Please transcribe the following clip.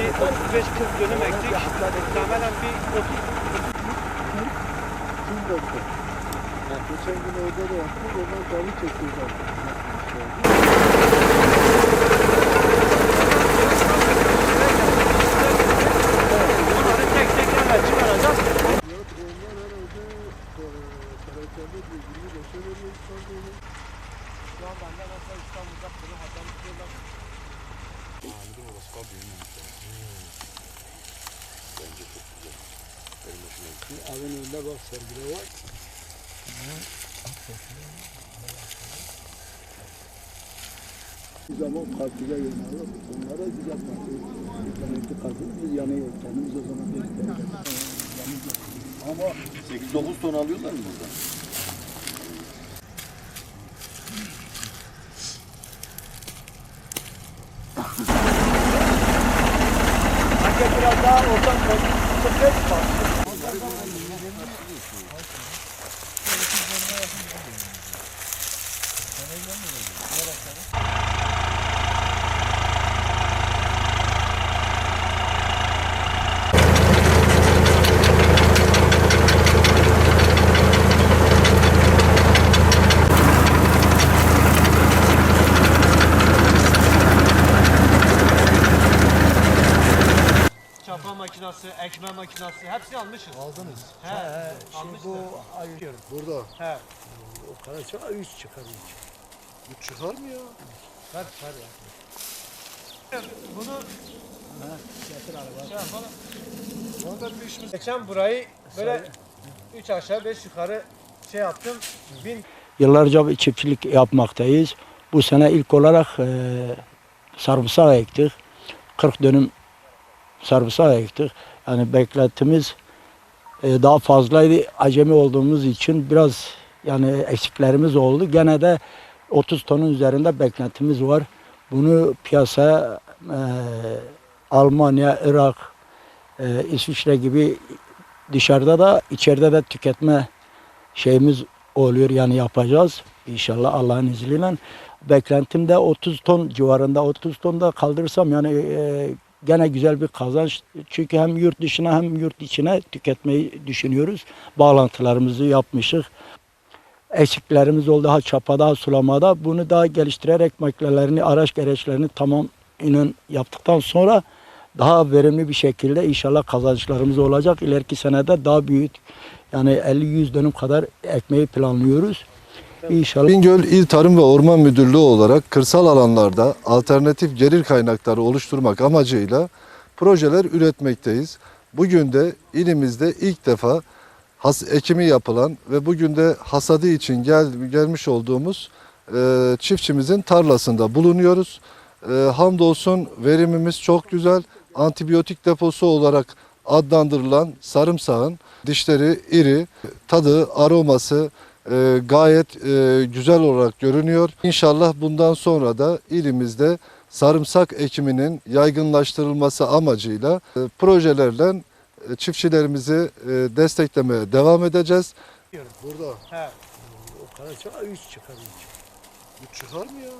35-40 dönüm ektik. Muhtemelen bir 30 Kim baktı? Geçen gün orada da yaptık, oradan dalı çekiyorlar. bunları tek tek yerler çıkaracağız. Ya onlar herhalde e, perakende diyor, 25'e veriyor İstanbul'u. Şu an benden mesela İstanbul'da kuru hatamı diyorlar. Evin önünde bak sergide var. Bir zaman partide yöneliyor. Onlara güzel parti. İnterneti kazıyor. Biz yanıyor. Kendimiz o zaman göstereceğiz. Ama 8-9 ton alıyorlar mı burada? Anke biraz daha ortam sıkıntı var. Çapa makinası, ekme makinası hepsini almışız. aldınız. He, he almışız. Bu ayırıyorum. Burada. He. O kadar çok üst çıkarıyor. Bu çıkar mı ya? Ver, ver ya. Bunu Getir araba. şey yapalım. Orada bir işimiz Geçen burayı böyle 3 aşağı 5 yukarı şey yaptım. Bin Yıllarca bir çiftçilik yapmaktayız. Bu sene ilk olarak e, sarımsak ektik. 40 dönüm sarımsak ektik. Yani beklentimiz e, daha fazlaydı. Acemi olduğumuz için biraz yani eksiklerimiz oldu. Gene de 30 tonun üzerinde beklentimiz var. Bunu piyasaya e, Almanya, Irak, e, İsviçre gibi dışarıda da içeride de tüketme şeyimiz oluyor yani yapacağız inşallah Allah'ın izniyle. Beklentim de 30 ton civarında 30 ton da kaldırırsam yani e, gene güzel bir kazanç. Çünkü hem yurt dışına hem yurt içine tüketmeyi düşünüyoruz. Bağlantılarımızı yapmışız. Eksiklerimiz oldu ha çapada sulamada. Bunu daha geliştirerek makinelerini, araç gereçlerini tamam inin yaptıktan sonra daha verimli bir şekilde inşallah kazançlarımız olacak. İleriki senede daha büyük yani 50-100 dönüm kadar ekmeği planlıyoruz. İnşallah. Bingöl İl Tarım ve Orman Müdürlüğü olarak kırsal alanlarda alternatif gelir kaynakları oluşturmak amacıyla projeler üretmekteyiz. Bugün de ilimizde ilk defa has ekimi yapılan ve bugün de hasadı için gel, gelmiş olduğumuz e, çiftçimizin tarlasında bulunuyoruz. E, hamdolsun verimimiz çok güzel. Antibiyotik deposu olarak adlandırılan sarımsağın dişleri iri, tadı, aroması e, gayet e, güzel olarak görünüyor. İnşallah bundan sonra da ilimizde sarımsak ekiminin yaygınlaştırılması amacıyla e, projelerle çiftçilerimizi e, desteklemeye devam edeceğiz. burada. he. O kadar çok üst çıkarıyor. Bu çıkar mı ya?